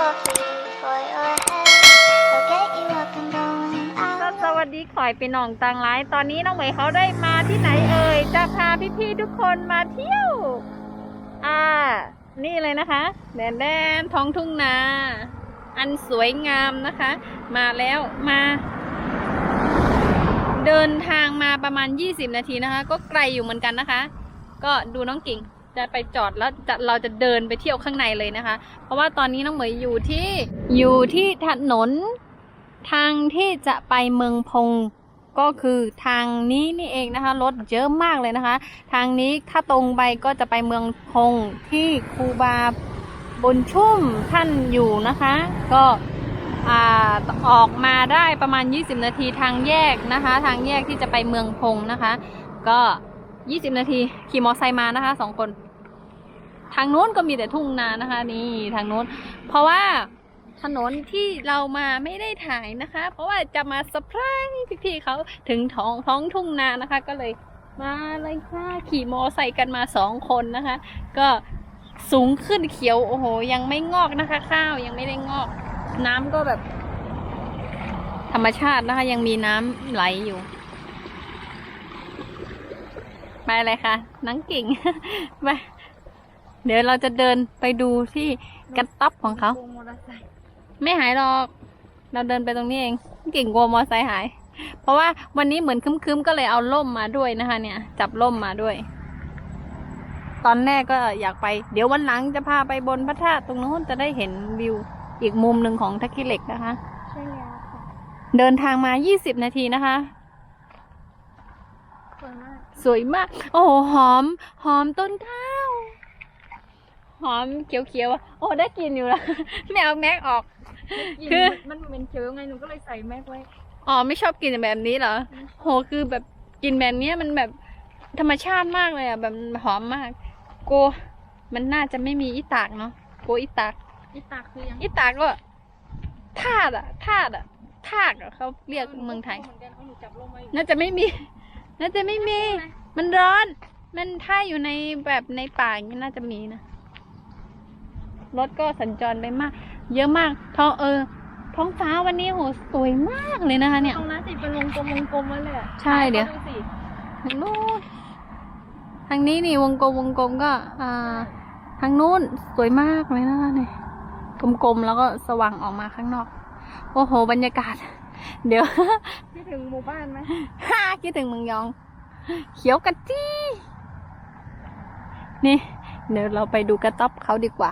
ก็สวัสดีขอยเป็นหนองตังร้าย ตอนนี้น้องเหมยเขาได้มาที่ไหนเอ่ย จะพาพี่ๆทุกคนมาเที่ยว อ่า นี่เลยนะคะแดนแดนท้องทุ่งนา อันสวยงามนะคะ มาแล้วมา เดินทางมาประมาณ 20 นาทีนะคะ ก็ไกลอยู่เหมือนกันนะคะ ก็ดูน้องกิ่ง จะไปจอดแล้วจะเราจะเดินไปเที่ยวข้างในเลยนะคะ เพราะว่าตอนนี้น้องเหมยอยู่ที่อยู่ที่ถนน ทางที่จะไปเมืองพงก็คือทางนี้นี่เองนะคะรถเยอะมากเลยนะคะ ทางนี้ถ้าตรงไปก็จะไปเมืองพงที่ครูบาบุญชุ่มท่านอยู่นะคะ ก็อออกมาได้ประมาณ 20 นาทีทางแยกนะคะ ทางแยกที่จะไปเมืองพงนะคะ ก็ 20นาที ขี่มอไซค์มานะคะสองคน ทางโน้นก็มีแต่ทุ่งนานะคะ นี่ทางโน้น เพราะว่าถนนที่เรามาไม่ได้ถ่ายนะคะ เพราะว่าจะมาเซอร์ไพรส์พี่ๆเขาถึงท้องท้องทุ่งนานะคะ ก็เลยมาเลยค่ะขี่มอไซค์กันมาสองคนนะคะ ก็สูงขึ้นเขียวโอ้โห ยังไม่งอกนะคะ ข้าวยังไม่ได้งอก น้ำก็แบบ ธรรมชาตินะคะ ยังมีน้ำไหลอยู่ ไปเลยค่ะนังกิ่งไปเดี๋ยวเราจะเดินไปดูที่กระต๊อบของเขามอเตอร์ไซค์ไม่หายหรอก เราเดินไปตรงนี้เองกิ่งกลัวมอไซค์หาย เพราะว่าวันนี้เหมือนคึมๆก็เลยเอาล่มมาด้วยนะคะ เนี่ย จับล่มมาด้วย ตอนแรกก็อยากไป เดี๋ยววันหลังจะพาไปบนพระธาตุตรงโน้นจะได้เห็นวิวอีกมุมหนึ่งของทักกิเหล็กนะคะใช่แล้วค่ะเดินทางมา 20 นาทีนะคะส วยมากสวยมาก โอ้โหหอม หอมต้นข้าว หอมเขียวๆอะโอ้ได้กลินอยู่แล้วไม่เอาแม็กออก คือมันเป็นเขียวยังไงหนูก็เลยใส่แม็กไว้ อ๋อไม่ชอบกินแบบนี้เหรอโหคือแบบกินแบบเนี้ยมันแบบธรรมชาติมากเลยอะแบบหอมมาก โก มันน่าจะไม่มีอีตากเนาะโกอีตากอีตากคือยังอีตากก็ทาดอะทาดอะทากอะเขาเรียกเมืองไทยเหมือนกันเขาหนูจับลงไว้น่าจะไม่มี น่าจะไม่มี มันร้อน มันถ้าอยู่ในแบบในป่าอย่างนี้น่าจะมีนะ รถก็สัญจรไปมาก เยอะมากท้องเออ ท้องฟ้าวันนี้โหสวยมากเลยนะคะ เนี่ย ตรงนั้นสิเป็นวงกลมวงกลมไว้เลยอะใช่เดี๋ยวขาสิทางนู้นทางนี้นี่วงกลมวงกลมก็ อ่า ทางนู้นสวยมากเลยนะคะเนี่ยกลมๆแล้วก็สว่างออกมาข้างนอก โอ้โห บรรยากาศ เดี๋ยวที่ถึงหมู่บ้านไหมฮ่าคิดถึงเมืองยอง เขียวกะจี้ นี่ เดี๋ยวเราไปดูกระต๊อบเขาดีกว่า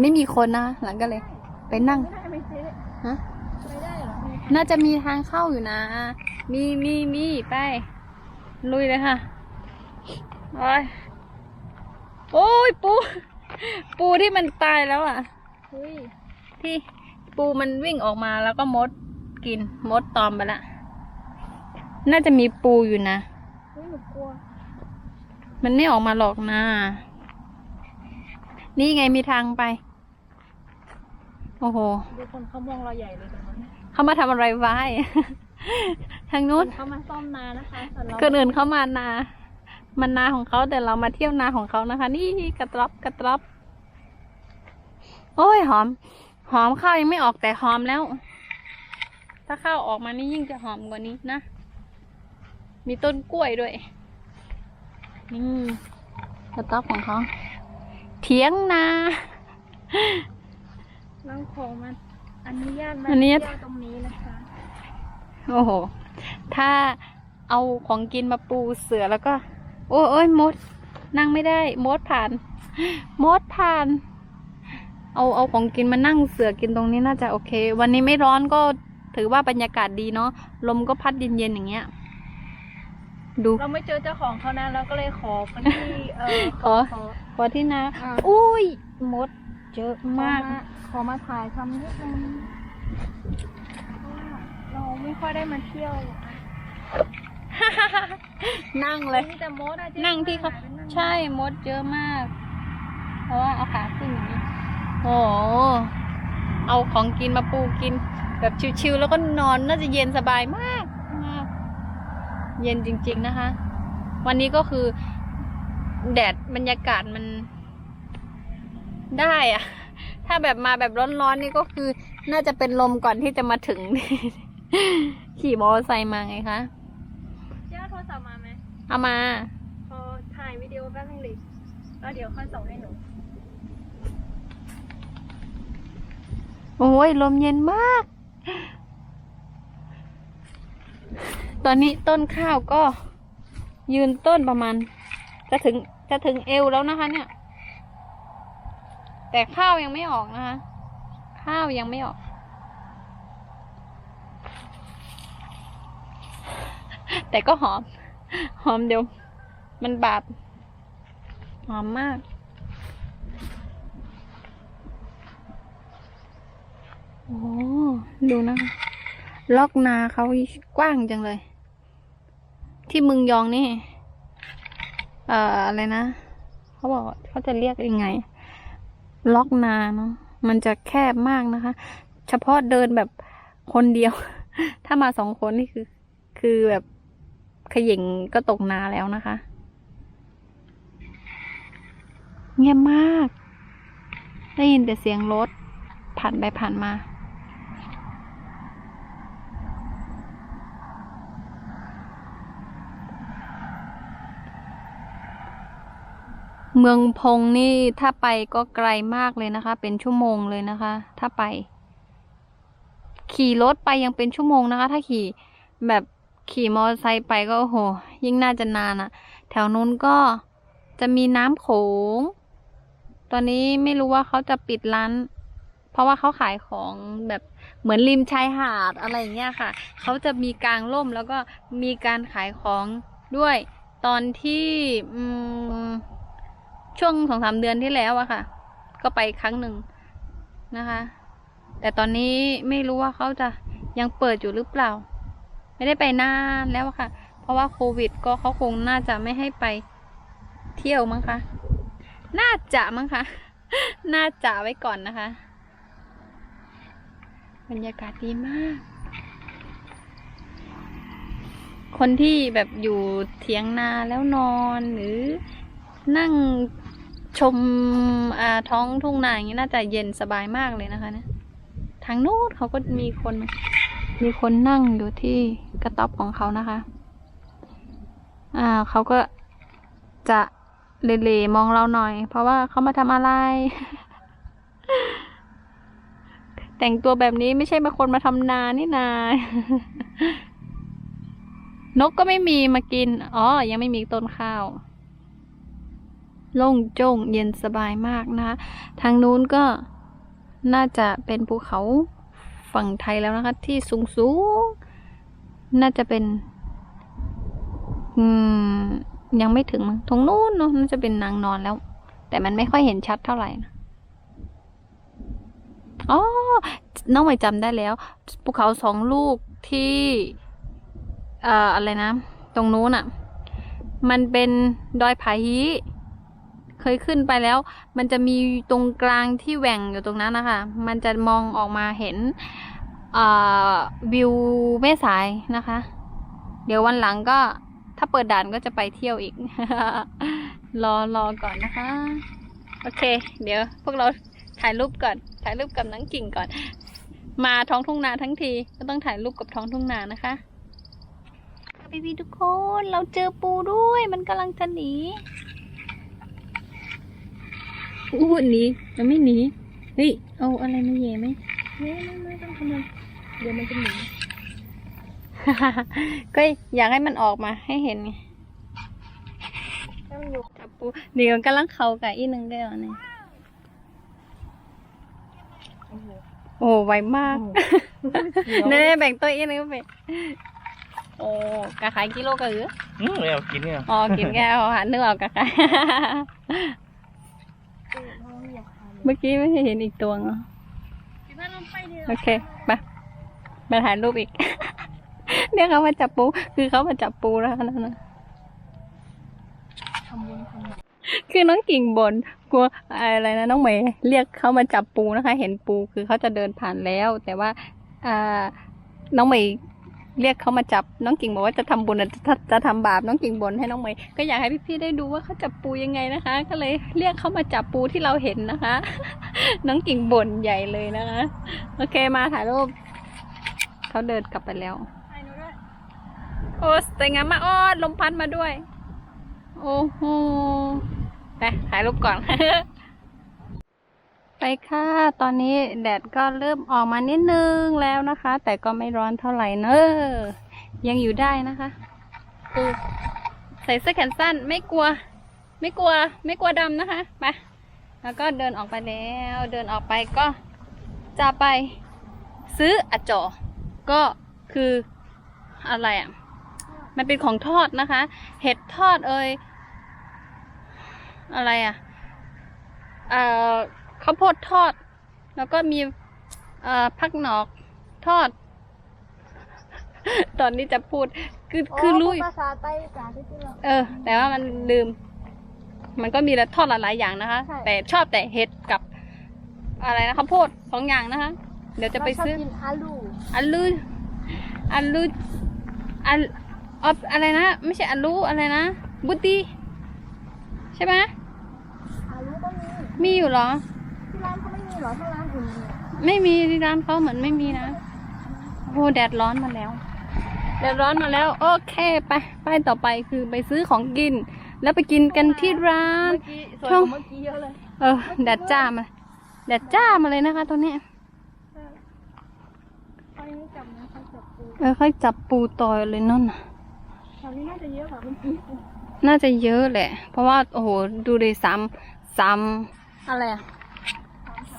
ไม่มีคนนะ หลังก็เลย ไปนั่ง ไม่ได้ไม่เจ๊ฮะ ไม่ได้เหรอมีน่าจะมีทางเข้าอยู่นะ มีมีมีไป ลุยเลยค่ะโอ้ยโอ้ยปู ปูที่มันตายแล้วอะ เฮ้ย ที่ปูมันวิ่งออกมาแล้วก็มด กิน มดตอมไปละ น่าจะมีปูอยู่นะเฮ้ยหนูกลัวมันไม่ออกมาหรอกนะ นี่ไงมีทางไป โอ้โห ดูคนเขามองเราใหญ่เลยตรงนั้นเขามาทำอะไรไว้ ทางนู้น เขามาซ่อมนานะคะส่วนเราคนอื่นเขามานา มันนาของเขาแต่เรามาเที่ยวนาของเขานะคะ นี่กระตรอบกระตรอบ โอ้ยหอม หอมข้าวยังไม่ออกแต่หอมแล้ว ถ้าข้าวออกมานี่ยิ่งจะหอมกว่านี้นะ มีต้นกล้วยด้วย นี่กระต๊อบของเขาเถียงนาน้องของมันอนุญาตมาอนุญาตเที่ยวตรงนี้นะคะ โอ้โห ถ้าเอาของกินมาปูเสือแล้วก็ โอ้ยโอ้ยมด นั่งไม่ได้ มดผ่าน มดผ่าน เอาเอาของกินมานั่งเสือกินตรงนี้น่าจะโอเค วันนี้ไม่ร้อนก็ ถือว่าบรรยากาศดีเนาะลมก็พัดเย็นๆอย่างเงี้ย ดู เราไม่เจอเจ้าของเขานะเราก็เลยขอกันที่เออขอ ขอ ขอที่นาอ่า อุ้ยมดเยอะขอมาก ขอมาถ่ายทำนิดนึงเพราะว่าเราไม่ค่อยได้มาเที่ยวนั่งเลย มีแต่มดอะเจ๊นั่งที่เขาไปนั่งใช่มดเยอะมาก เพราะว่าเอาขาขึ้นอย่างนี้โอ้โหเอาของกินมาปูกิน แบบชิวๆแล้วก็นอนน่าจะเย็นสบายมากมาก เย็นจริง ๆนะคะ วันนี้ก็คือ แดดบรรยากาศมันได้อะถ้าแบบมาแบบร้อนๆนี่ก็คือ น่าจะเป็นลมก่อนที่จะมาถึง ขี่มอเตอร์ไซค์มาไงคะเจ้าโทรศัพท์มาไหมเอามาพอถ่ายวิดีโอแป๊บนึงดิแล้วเดี๋ยวค่อยส่งให้หนูโอ้ยลมเย็นมาก ตอนนี้ต้นข้าวก็ยืนต้นประมาณ จะถึงจะถึงเอวแล้วนะคะ เนี่ย แต่ข้าวยังไม่ออกนะคะ ข้าวยังไม่ออก แต่ก็หอม หอมเดียว มันบาดหอมมากโอ้ ดูนะ ล็อกนาเขากว้างจังเลย ที่มึงยองนี่ เอ่ออะไรนะ เขาบอกเขาจะเรียกยังไง ล็อกนาเนาะ มันจะแคบมากนะคะ เฉพาะเดินแบบคนเดียว ถ้ามาสองคนนี่คือ คือแบบขย่งก็ตกนาแล้วนะคะ เงียบมาก ได้ยินแต่เสียงรถผ่านไปผ่านมา เมืองพงนี่ถ้าไปก็ไกลมากเลยนะคะ เป็นชั่วโมงเลยนะคะ ถ้าไป ขี่รถไปยังเป็นชั่วโมงนะคะ ถ้าขี่แบบขี่มอเตอร์ไซค์ไปก็โอ้โห ยิ่งน่าจะนานอะแถวนู้นก็จะมีน้ำโขง ตอนนี้ไม่รู้ว่าเขาจะปิดร้าน เพราะว่าเขาขายของแบบเหมือนริมชายหาดอะไรอย่างเงี้ยค่ะ เขาจะมีกลางร่มแล้วก็มีการขายของด้วย ตอนที่อืม ช่วงสองสามเดือนที่แล้วอะค่ะ ก็ไปครั้งหนึ่งนะคะ แต่ตอนนี้ไม่รู้ว่าเขาจะยังเปิดอยู่หรือเปล่า ไม่ได้ไปนานแล้วอะค่ะ เพราะว่าโควิด ก็เขาคงน่าจะไม่ให้ไปเที่ยวมั้งคะน่าจะมั้งคะน่าจะไว้ก่อนนะคะ บรรยากาศดีมาก คนที่แบบอยู่เถียงนาแล้วนอนหรือ นั่งชมอ่าท้องทุ่งนาอย่างนี้น่าจะเย็นสบายมากเลยนะคะเนี่ยทางโน้นเขาก็มีคน มีคนนั่งอยู่ที่กระต๊อบของเขานะคะ อ่าเขาก็จะเลๆมองเราหน่อย เพราะว่าเขามาทำอะไร แต่งตัวแบบนี้ไม่ใช่มาคนมาทำนานี่นายนกก็ไม่มีมากิน อ๋อ ยังไม่มีต้นข้าว โล่งโจ้งเย็นสบายมากนะคะทางนู้นก็น่าจะเป็นภูเขาฝั่งไทยแล้วนะคะ ที่สูงสูงน่าจะเป็น อืม ยังไม่ถึงมั้งตรงนู้นเนาะน่าจะเป็นนางนอนแล้ว แต่มันไม่ค่อยเห็นชัดเท่าไหร่นะอ๋อน้องใหม่จำได้แล้ว ภูเขาสองลูกที่เอ่ออะไรนะ ตรงนู้นอะ มันเป็นดอยผาฮี เคยขึ้นไปแล้ว มันจะมีตรงกลางที่แหว่งอยู่ตรงนั้นนะคะ มันจะมองออกมาเห็นวิวแม่สายนะคะ เดี๋ยววันหลังก็ถ้าเปิดด่านก็จะไปเที่ยวอีก รอรอก่อนนะคะ โอเค เดี๋ยวพวกเราถ่ายรูปก่อน ถ่ายรูปกับน้องกิ่งก่อน มาท้องทุ่งนาทั้งทีก็ต้องถ่ายรูปกับท้องทุ่งนานะคะพี่พี่ทุกคน เราเจอปูด้วย มันกำลังจะหนี อู้หนีมันไม่หนีเฮ้ยเอาอะไรมาเย่ไหมไม่ไม่ไม่ต้องทำเลยเดี๋ยวมันจะหนีก็อยากให้มันออกมาให้เห็นไงถ้ามันอยู่จับปูเดี๋ยวมันกำลังเข้ากับอีหนึ่งได้หรอเนี่ยโอ้โหโอ้ไวมากเน่แบ่งตัวอีกนึงไปโอ้กะขายกิโลกะหรืออืมไม่เอากินเนี่ยอ๋อกินแค่เอาหาเนื้อเอากะขาย เออน้องอยากทาน เมื่อกี้ไม่เห็นอีกตัวเหรอคิดว่าเราไปเดียวโอเคไปมาถ่ายรูปอีก เนี่ยเขามาจับปู คือเขามาจับปูแล้วนั่นนะคือน้องกิ่งบนกลัวอะไรนะน้องเมย์เรียกเขามาจับปูนะคะ เห็นปูคือเขาจะเดินผ่านแล้ว แต่ว่าอ่าน้องเมย์ เรียกเขามาจับน้องกิ่งบอกว่าจะทำบุญอะจะจะทำบาปน้องกิ่งบนให้น้องเมย์ก็อยากให้พี่ๆได้ดูว่าเขาจับปูยังไงนะคะ ก็เลยเรียกเขามาจับปูที่เราเห็นนะคะ น้องกิ่งบ่นใหญ่เลยนะคะ โอเคมาถ่ายรูปเขาเดินกลับไปแล้วโอ้สวยงามมาอ้อลมพัดมาด้วย โอ้โหไปถ่ายรูปก่อน ไปค่ะ ตอนนี้แดดก็เริ่มออกมานิดนึงแล้วนะคะ แต่ก็ไม่ร้อนเท่าไหร่เนอะยังอยู่ได้นะคะดูใส่เสื้อแขนสั้นไม่กลัว ไม่กลัว ไม่กลัวดำนะคะไปแล้วก็เดินออกไปแล้ว เดินออกไปก็จะไปซื้ออะจอก็คืออะไรอะ มันเป็นของทอดนะคะ เห็ดทอดเอ่ยอะไรอะเอ่อ ข้าวโพดทอด แล้วก็มีเอ่อพักหนอกทอด ตอนนี้จะพูด คือคือรู้อยู่ภาษาไต้ภาษาที่ที่เราเออ แต่ว่ามันลืม มันก็มีละทอดหลายๆอย่างนะคะใช่แต่ชอบแต่เห็ดกับอะไรนะข้าวโพดสองอย่างนะคะ เดี๋ยวจะไปซื้อเราชบกินอาลูอัลลูอัลลูอัลอออะไรนะ ไม่ใช่อัลลูอะไรนะบุตรีใช่ไหมอาลูก็มีมีอยู่เหรอที่ร้าน เขาไม่มีเหรอที่ร้านอื่นมีไม่มีที่ร้านเขาเหมือนไม่มีนะโอ้โหแดดร้อนมาแล้ว แดดร้อนมาแล้ว โอเคไปไปต่อไปคือไปซื้อของกิน แล้วไปกินกันที่ร้านเมื่อกี้สวยกว่าเมื่อกี้เยอะเลยเออแดดจ้ามาแดดจ้ามาเลยนะคะตรงนี้ ตอนนี้จับนะเขาจับปูเออค่อยจับปูต่อยเลยนั่นน่ะ แถวนี้น่าจะเยอะกว่าเมื่อกี้น่าจะเยอะแหละ เพราะว่าโอ้โหดูเลยสามสามอะไรอะ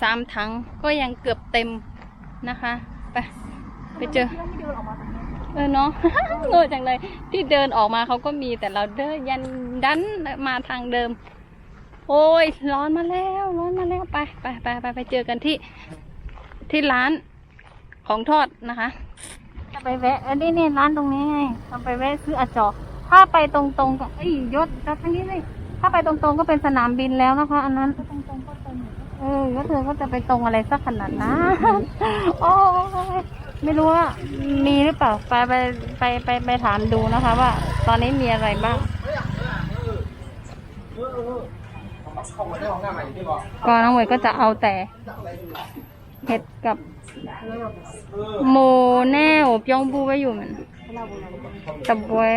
สามถังก็ยังเกือบเต็มนะคะ ไปไปเจอเออกมาตรงนี้เออเนาะโง่จังเลย ที่เดินออกมาเขาก็มีแต่เราเดินยันดันมาทางเดิม โอ้ย ร้อนมาแล้ว ร้อนมาแล้วไปไปไปไปไปเจอกันที่ที่ร้านของทอดนะคะจะไปแวะเอันนี้นี่ร้านตรงนี้ไงเราไปแวะซื้ออาจอกถ้าไปตรงๆก็เอ้ยยศจอดทางนี้เลยถ้าไปตรงๆก็เป็นสนามบินแล้วนะคะ อันนั้นตรงๆก็ตรงอยู่ เออก็เธอก็จะไปตรงอะไรสักขนาดนั้นโอ้ยไม่รู้ว่ามีหรือเปล่าไปไปไปไปไปถามดูนะคะ ว่า ตอนนี้มีอะไรบ้าง ก็น้องเวยก็จะเอาแต่เห็ดกับโมแนวเปียงบูไว้อยู่มันตะบวย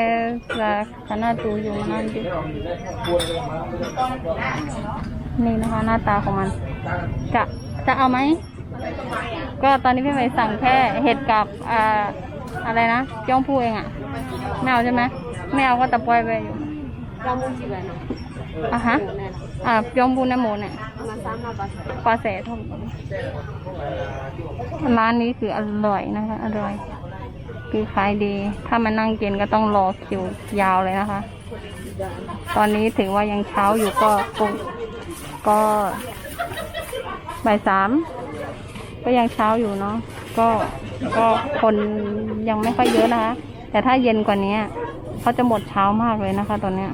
ละขนาดตูอยู่มันนั่นดิ นี่นะคะ หน้าตาของมัน จะจะเอาไหม ก็ตอนนี้พี่ใหม่สั่งแค่เห็ดกับอ่าอะไรนะเปียงพูเองอะไม่เอาใช่ไหมไม่เอาก็ตะบวยไปอยู่อะฮะอ่าเปียงบูน้ำหมูเนี่ยปลาแสทอดร้านนี้คืออร่อยนะคะอร่อยคือขายดี ถ้ามานั่งกินก็ต้องรอคิวยาวเลยนะคะ ตอนนี้ถือว่ายังเช้าอยู่ก็ก็ ก็บ่ายสามก็ยังเช้าอยู่เนาะก็ก็คนยังไม่ค่อยเยอะนะคะ แต่ถ้าเย็นกว่านี้เขาจะหมดเช้ามากเลยนะคะ ตอนเนี้ย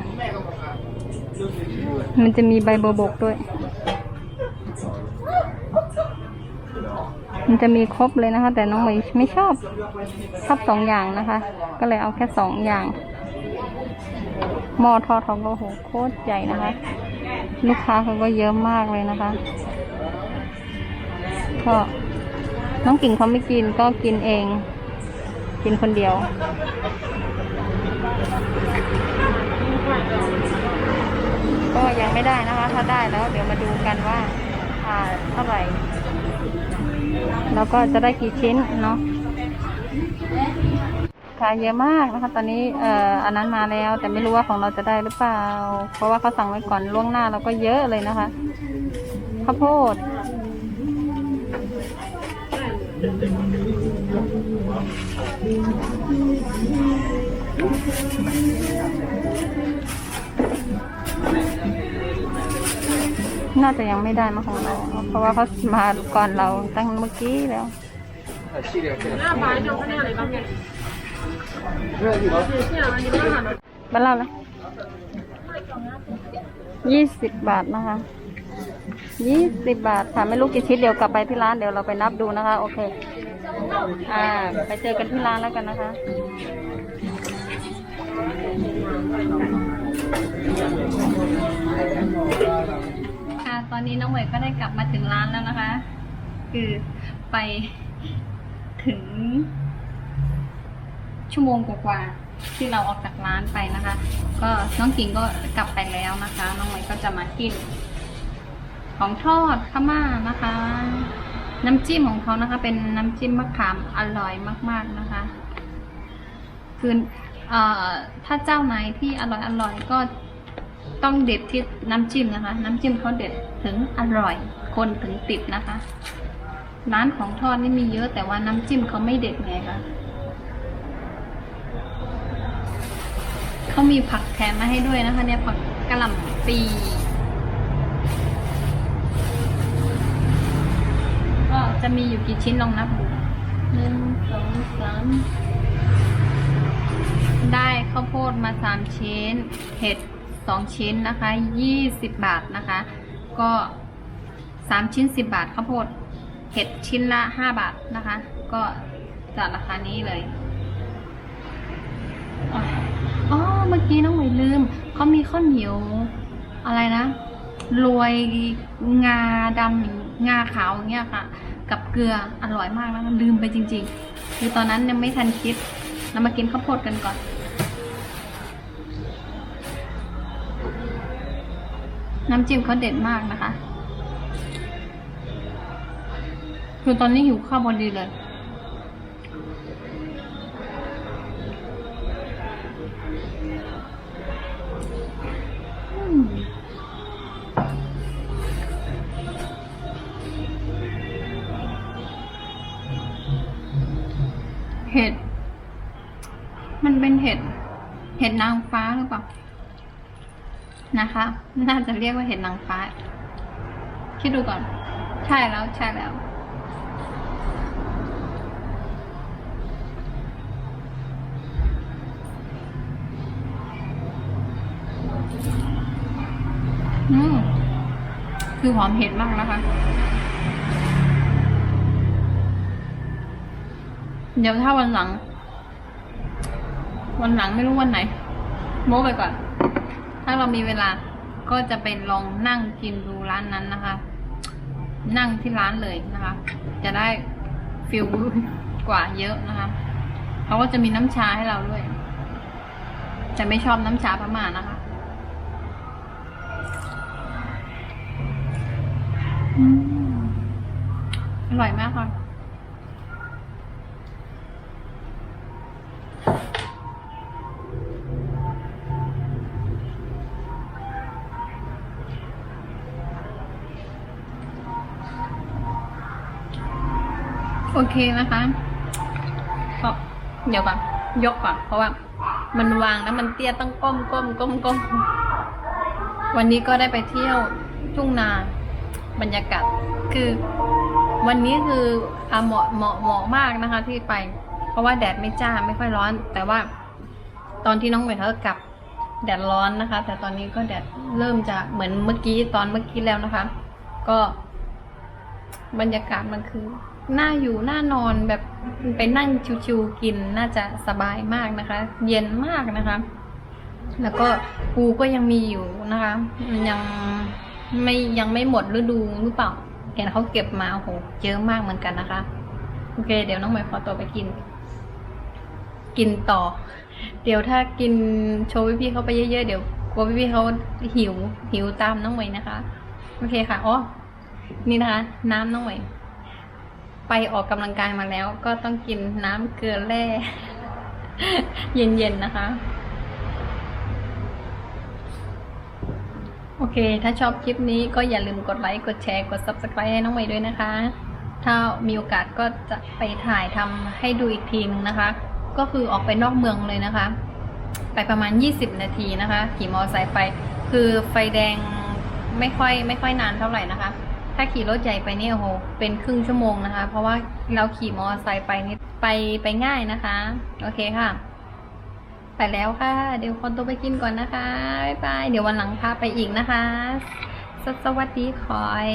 มันจะมีใบบัวบกด้วย มันจะมีครบเลยนะคะ แต่น้องเมย์ไม่ชอบชอบสองอย่างนะคะ ก็เลยเอาแค่สองอย่างหม้อทอดเขาก็โหโคตรใหญ่นะคะ ลูกค้าเขาก็เยอะมากเลยนะคะ ก็น้องกิ่งเขาไม่กินก็กินเอง กินคนเดียว ก็ยังไม่ได้นะคะ ถ้าได้แล้วเดี๋ยวมาดูกันว่าอ่าเท่าไหร่ แล้วก็จะได้กี่ชิ้นเนาะ ขายเยอะมากนะคะ ตอนนี้เอ่ออันนั้นมาแล้ว แต่ไม่รู้ว่าของเราจะได้หรือเปล่า เพราะว่าเขาสั่งไว้ก่อนล่วงหน้าเราก็เยอะเลยนะคะข้าวโพดน่าจะยังไม่ได้มาของเรา เพราะว่าเขามาก่อนเราตั้งเมื่อกี้แล้วบ้านเราละยี่สิบบาทนะคะยี่สิบบาทค่ะไม่รู้กี่ชิ้นเดี๋ยวกลับไปที่ร้านเดี๋ยวเราไปนับดูนะคะ โอเค อ่า ไปเจอกันที่ร้านแล้วกันนะคะค่ะตอนนี้น้องเหวยก็ได้กลับมาถึงร้านแล้วนะคะ คือไปถึง ชั่วโมงกว่าๆที่เราออกจากร้านไปนะคะ ก็น้องกิ่งก็กลับไปแล้วนะคะ น้องเหวยก็จะมากิน ของทอดพม่านะคะ น้ำจิ้มของเขานะคะ เป็นน้ำจิ้มมะขามอร่อยมาก ๆนะคะ คือเอ่อถ้าเจ้าไหนที่อร่อยอร่อยก็ต้องเด็ดที่น้ำจิ้มนะคะ น้ำจิ้มเขาเด็ดถึงอร่อย คนถึงติดนะคะ ร้านของทอดนี่มีเยอะแต่ว่าน้ำจิ้มเขาไม่เด็ดไงคะ เขามีผักแถมมาให้ด้วยนะคะ เนี่ยผักกะหล่ำปีก็จะมีอยู่กี่ชิ้นลองนับดูหนึ่งสองสามได้ข้าวโพดมาสามชิ้น เห็ดสองชิ้นนะคะยี่สิบบาทนะคะ ก็สามชิ้นสิบบาทข้าวโพดเห็ดชิ้นละห้าบาทนะคะ ก็จากราคานี้เลย อ๋อเมื่อกี้น้องหมวยลืมเขามีข้าวเหนียว อะไรนะโรยงาดำงาขาวอย่างเงี้ยค่ะ กับเกลืออร่อยมากนะลืมไปจริง ๆ คือตอนนั้นยังไม่ทันคิดเรามากินข้าวโพดกันก่อน น้ำจิ้มเขาเด็ดมากนะคะ คือตอนนี้หิวข้าวพอดีเลย เห็ดนางฟ้าหรือเปล่านะคะ น่าจะเรียกว่าเห็ดนางฟ้า คิดดูก่อน ใช่แล้วใช่แล้วอืมคือหอมเห็ดมากนะคะ เดี๋ยวถ้าวันหลัง วันหลังไม่รู้วันไหนโม้ไปก่อน ถ้าเรามีเวลาก็จะไปลองนั่งกินดูร้านนั้นนะคะ นั่งที่ร้านเลยนะคะ จะได้ฟิลกว่าเยอะนะคะเขาก็จะมีน้ำชาให้เราด้วยจะไม่ชอบน้ำชาพม่านะคะอืมอร่อยมากค่ะ โอเคนะคะก็เดี๋ยวก่อนยกก่อน เพราะว่า มันวางแล้วมันเตี้ยต้องก้มก้มก้มก้มวันนี้ก็ได้ไปเที่ยวทุ่งนา บรรยากาศคือ วันนี้คืออเหมาะเหมาะเหมาะมากนะคะ ที่ไป เพราะว่าแดดไม่จ้าไม่ค่อยร้อน แต่ว่า ตอนที่น้องเมย์เขากลับแดดร้อนนะคะ แต่ตอนนี้ก็แดดเริ่มจะเหมือนเมื่อกี้ตอนเมื่อกี้แล้วนะคะ ก็บรรยากาศมันคือ น่าอยู่น่านอนแบบไปนั่งชิวๆกินน่าจะสบายมากนะคะ เย็นมากนะคะ แล้วก็ปูก็ยังมีอยู่นะคะมันยังไม่ยังไม่หมดฤดูหรือเปล่าเห็นเขาเก็บมาโอ้โหเยอะมากเหมือนกันนะคะ โอเค เดี๋ยวน้องใหม่ขอตัวไปกิน กินต่อ เดี๋ยวถ้ากินโชว์พี่ๆเขาไปเยอะๆเดี๋ยวกลัวพี่ๆเขาหิวหิวตามน้องใหม่นะคะ โอเคค่ะอ๋อนี่นะคะ น้ำน้องใหม่ ไปออกกำลังกายมาแล้ว ก็ต้องกินน้ำเกลือแร่ เย็นๆนะคะ โอเค ถ้าชอบคลิปนี้ก็อย่าลืมกดไลค์ กดแชร์ กด subscribe ให้น้องใหม่ด้วยนะคะ ถ้ามีโอกาสก็จะไปถ่ายทำให้ดูอีกทีนึงนะคะ ก็คือออกไปนอกเมืองเลยนะคะ ไปประมาณ 20 นาทีนะคะ ขี่มอเตอร์ไซค์ไป คือไฟแดงไม่ค่อยไม่ค่อยนานเท่าไหร่นะคะ ถ้าขี่รถใหญ่ไปเนี่ยโอ้โหเป็นครึ่งชั่วโมงนะคะ เพราะว่าเราขี่มอเตอร์ไซค์ไปนี่ไปไปง่ายนะคะ โอเคค่ะ ไปแล้วค่ะ เดี๋ยวคนตัวไปกินก่อนนะคะบ๊ายบายเดี๋ยววันหลังพาไปอีกนะคะสสวัสดีคอย